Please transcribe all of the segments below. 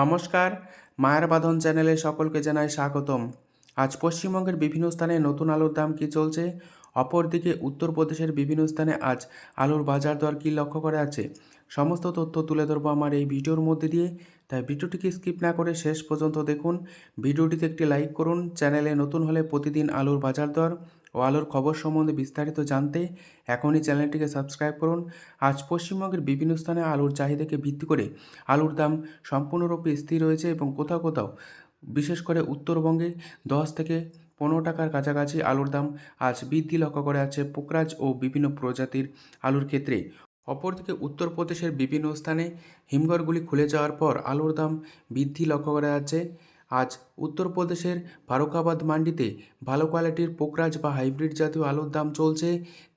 নমস্কার, মায়ের বাঁধন চ্যানেলে সকলকে জানাই স্বাগতম। আজ পশ্চিমবঙ্গের বিভিন্ন স্থানে নতুন আলুর দাম কী চলছে? অপরদিকে উত্তরপ্রদেশের বিভিন্ন স্থানে আজ আলুর বাজার দর কী লক্ষ্য করা আছে সমস্ত তথ্য তুলে ধরবো আমার এই ভিডিওর মধ্যে দিয়ে। তাই ভিডিওটিকে স্কিপ না করে শেষ পর্যন্ত দেখুন। ভিডিওটিতে একটি লাইক করুন। চ্যানেলে নতুন হলে প্রতিদিন আলুর বাজার দর ও আলুর খবর সম্বন্ধে বিস্তারিত জানতে এখনই চ্যানেলটিকে সাবস্ক্রাইব করুন। আজ পশ্চিমবঙ্গের বিভিন্ন স্থানে আলুর চাহিদাকে ভিত্তি করে আলুর দাম সম্পূর্ণরূপে স্থির রয়েছে এবং কোথাও কোথাও, বিশেষ করে উত্তরবঙ্গে, দশ থেকে পনেরো টাকার কাছাকাছি আলুর দাম আজ বৃদ্ধি লক্ষ্য করে আছে পোকরাজ ও বিভিন্ন প্রজাতির আলুর ক্ষেত্রে। অপরদিকে উত্তরপ্রদেশের বিভিন্ন স্থানে হিমঘরগুলি খুলে যাওয়ার পর আলুর দাম বৃদ্ধি লক্ষ্য করা যাচ্ছে। আজ উত্তরপ্রদেশের ফারুকাবাদ মান্ডিতে ভালো কোয়ালিটির পোকরাজ বা হাইব্রিড জাতীয় আলুর দাম চলছে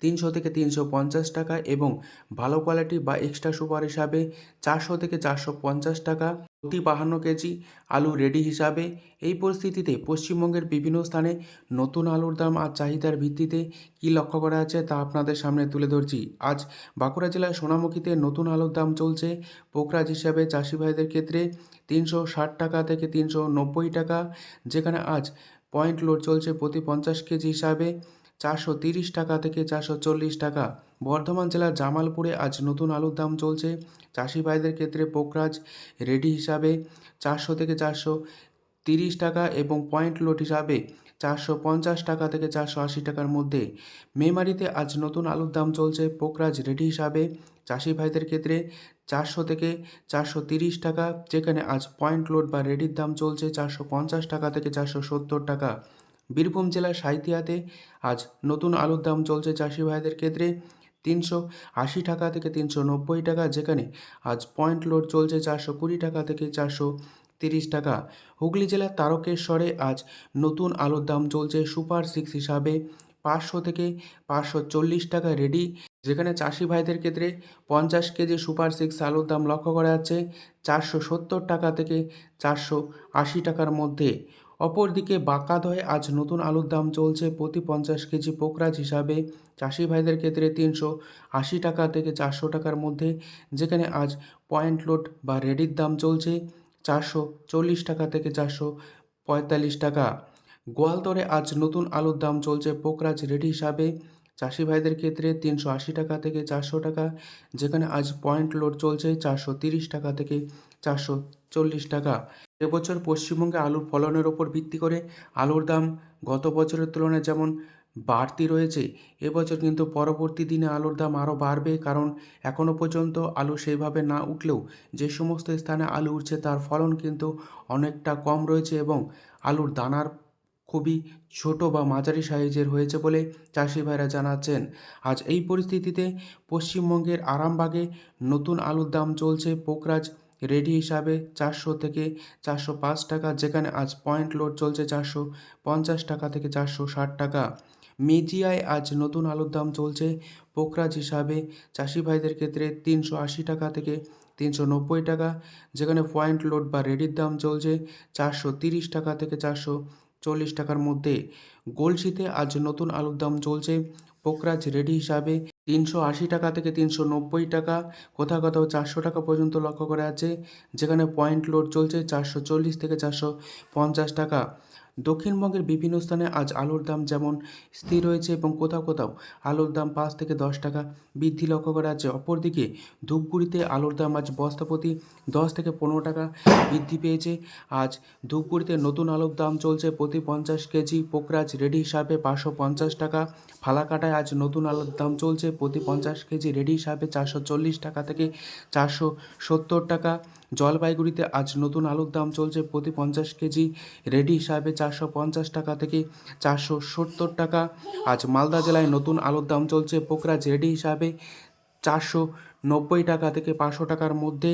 তিনশো থেকে তিনশো পঞ্চাশ টাকা এবং ভালো কোয়ালিটি বা এক্সট্রা সুপার হিসাবে চারশো থেকে চারশো পঞ্চাশ টাকা। প্রতি বাহান্ন কেজি, আলু রেডি হিসাবে। এই পরিস্থিতিতে পশ্চিমবঙ্গের বিভিন্ন স্থানে নতুন আলুর দাম আর চাহিদার ভিত্তিতে কী লক্ষ্য করা আছে তা আপনাদের সামনে তুলে ধরছি। আজ বাঁকুড়া জেলার সোনামুখীতে নতুন আলুর দাম চলছে। পোকরাজ হিসাবে চাষি ভাইদের ক্ষেত্রে তিনশো ষাট টাকা থেকে তিনশো নব্বই টাকা, যেখানে আজ পয়েন্ট লোড চলছে প্রতি পঞ্চাশ কেজি হিসাবে। চারশো তিরিশ টাকা থেকে চারশো চল্লিশ টাকা। বর্ধমান জেলার জামালপুরে আজ নতুন আলুর দাম চলছে। চাষি ভাইদের ক্ষেত্রে পোকরাজ রেডি হিসাবে চারশো থেকে চারশো তিরিশ টাকা এবং পয়েন্ট লোড হিসাবে চারশো পঞ্চাশ টাকা থেকে চারশো আশি টাকার মধ্যে। মেমারিতে আজ নতুন আলুর দাম চলছে পোকরাজ রেডি হিসাবে। চাষি ভাইদের ক্ষেত্রে চারশো থেকে চারশো তিরিশ টাকা, যেখানে আজ পয়েন্ট লোড বা রেডির দাম চলছে চারশো পঞ্চাশ টাকা থেকে চারশো সত্তর টাকা। বীরভূম জেলার সাঁইথিয়াতে আজ নতুন আলুর দাম চলছে চাষি ভাইদের ক্ষেত্রে তিনশো আশি টাকা থেকে তিনশো নব্বই টাকা, যেখানে আজ পয়েন্ট লোড চলছে চারশো কুড়ি টাকা থেকে চারশো তিরিশ টাকা। হুগলি জেলার তারকেশ্বরে আজ নতুন আলুর দাম চলছে সুপার সিক্স হিসাবে পাঁচশো থেকে পাঁচশো চল্লিশ টাকা রেডি, যেখানে চাষি ভাইদের ক্ষেত্রে পঞ্চাশ কেজি সুপার সিক্স আলুর দাম লক্ষ্য করা যাচ্ছে চারশো সত্তর টাকা থেকে চারশো আশি টাকার মধ্যে। অপরদিকে বাঁকাদয়ে আজ নতুন আলুর দাম চলছে প্রতি পঞ্চাশ কেজি পোকরাজ হিসাবে। চাষি ভাইদের ক্ষেত্রে তিনশো আশি টাকা থেকে চারশো টাকার মধ্যে, যেখানে আজ পয়েন্ট লোড বা রেডির দাম চলছে চারশো চল্লিশ টাকা থেকে চারশো পঁয়তাল্লিশ টাকা। গোয়ালতরে আজ নতুন আলুর দাম চলছে পোকরাজ রেডি হিসাবে। চাষি ভাইদের ক্ষেত্রে তিনশো আশি টাকা থেকে চারশো টাকা, যেখানে আজ পয়েন্ট লোড চলছে চারশো তিরিশ টাকা থেকে চারশো চল্লিশ টাকা। এবছর পশ্চিমবঙ্গে আলুর ফলনের ওপর ভিত্তি করে আলুর দাম গত বছরের তুলনায় যেমন বাড়তি রয়েছে, এবছর কিন্তু পরবর্তী দিনে আলুর দাম আরও বাড়বে কারণ এখনও পর্যন্ত আলু সেইভাবে না উঠলেও যে সমস্ত স্থানে আলু উঠছে তার ফলন কিন্তু অনেকটা কম রয়েছে এবং আলুর দানার খুবই ছোট বা মাঝারি সাইজের হয়েছে বলে চাষি ভাইরা জানাচ্ছেন। আজ এই পরিস্থিতিতে পশ্চিমবঙ্গের আরামবাগে নতুন আলুর দাম চলছে পোকরাজ রেডি হিসাবে চারশো থেকে চারশো পাঁচ টাকা, যেখানে আজ পয়েন্ট লোড চলছে চারশো পঞ্চাশ টাকা থেকে চারশো ষাট টাকা। মেজিয়ায় আজ নতুন আলুর দাম চলছে পোকরাজ হিসাবে চাষি ভাইদের ক্ষেত্রে তিনশো আশি টাকা থেকে তিনশো নব্বই টাকা, যেখানে পয়েন্ট লোড বা রেডির দাম চলছে চারশো তিরিশ টাকা থেকে চারশো চল্লিশ টাকার মধ্যে। গলসিতে আজ নতুন আলুর দাম চলছে পোকরাজ রেডি হিসাবে তিনশো আশি টাকা থেকে তিনশো নব্বই টাকা কোথাও কোথাও চারশো টাকা পর্যন্ত লক্ষ্য করা আছে যেখানে পয়েন্ট লোড চলছে চারশো চল্লিশ থেকে চারশো পঞ্চাশ টাকা। দক্ষিণবঙ্গের বিভিন্ন স্থানে আজ আলুর দাম যেমন স্থির রয়েছে এবং কোথাও কোথাও আলুর দাম পাঁচ থেকে দশ টাকা বৃদ্ধি লক্ষ্য করা আছে অপরদিকে ধূপগুড়িতে আলুর দাম আজ বস্তাপ্রতি দশ থেকে পনেরো টাকা বৃদ্ধি পেয়েছে। আজ ধূপগুড়িতে নতুন আলুর দাম চলছে প্রতি পঞ্চাশ কেজি। পোকরাজ রেডি হিসাবে পাঁচশো পঞ্চাশ টাকা। ফালাকাটায় আজ নতুন আলুর দাম চলছে প্রতি পঞ্চাশ কেজি রেডি হিসাবে চারশো চল্লিশ টাকা থেকে চারশো সত্তর টাকা। জলপাইগুড়িতে আজ নতুন আলুর দাম চলছে প্রতি পঞ্চাশ কেজি রেডি হিসাবে চারশো পঞ্চাশ টাকা থেকে চারশো সত্তর টাকা। আজ মালদা জেলায় নতুন আলুর দাম চলছে পোকরাজ রেডি হিসাবে চারশো নব্বই টাকা থেকে পাঁচশো টাকার মধ্যে।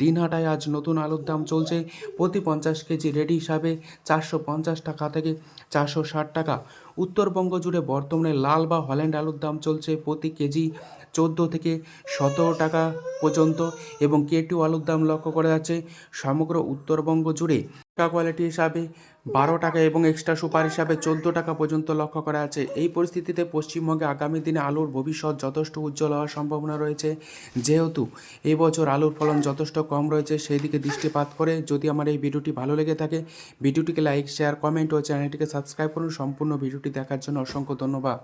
দিনহাটায় আজ নতুন আলুর দাম চলছে প্রতি পঞ্চাশ কেজি রেডি হিসাবে চারশো পঞ্চাশ টাকা থেকে চারশো ষাট টাকা। উত্তরবঙ্গ জুড়ে বর্তমানে লাল বা হল্যান্ড আলুর দাম চলছে প্রতি কেজি চোদ্দ থেকে সতেরো টাকা পর্যন্ত এবং কেটু আলুর দাম লক্ষ্য করা যাচ্ছে। সমগ্র উত্তরবঙ্গ জুড়ে টাকা কোয়ালিটি হিসাবে বারো টাকা এবং এক্সট্রা সুপার হিসাবে চোদ্দ টাকা পর্যন্ত লক্ষ্য করা আছে। এই পরিস্থিতিতে পশ্চিমবঙ্গে আগামী দিনে আলুর ভবিষ্যৎ যথেষ্ট উজ্জ্বল হওয়ার সম্ভাবনা রয়েছে। যেহেতু এই বছর আলুর ফলন যথেষ্ট কম রয়েছে সেই দিকে দৃষ্টিপাত করে যদি আমার এই ভিডিওটি ভালো লেগে থাকে, ভিডিওটিকে লাইক শেয়ার কমেন্ট ও চ্যানেলটিকে সাবস্ক্রাইব করুন। সম্পূর্ণ ভিডিওটি দেখার জন্য অসংখ্য ধন্যবাদ।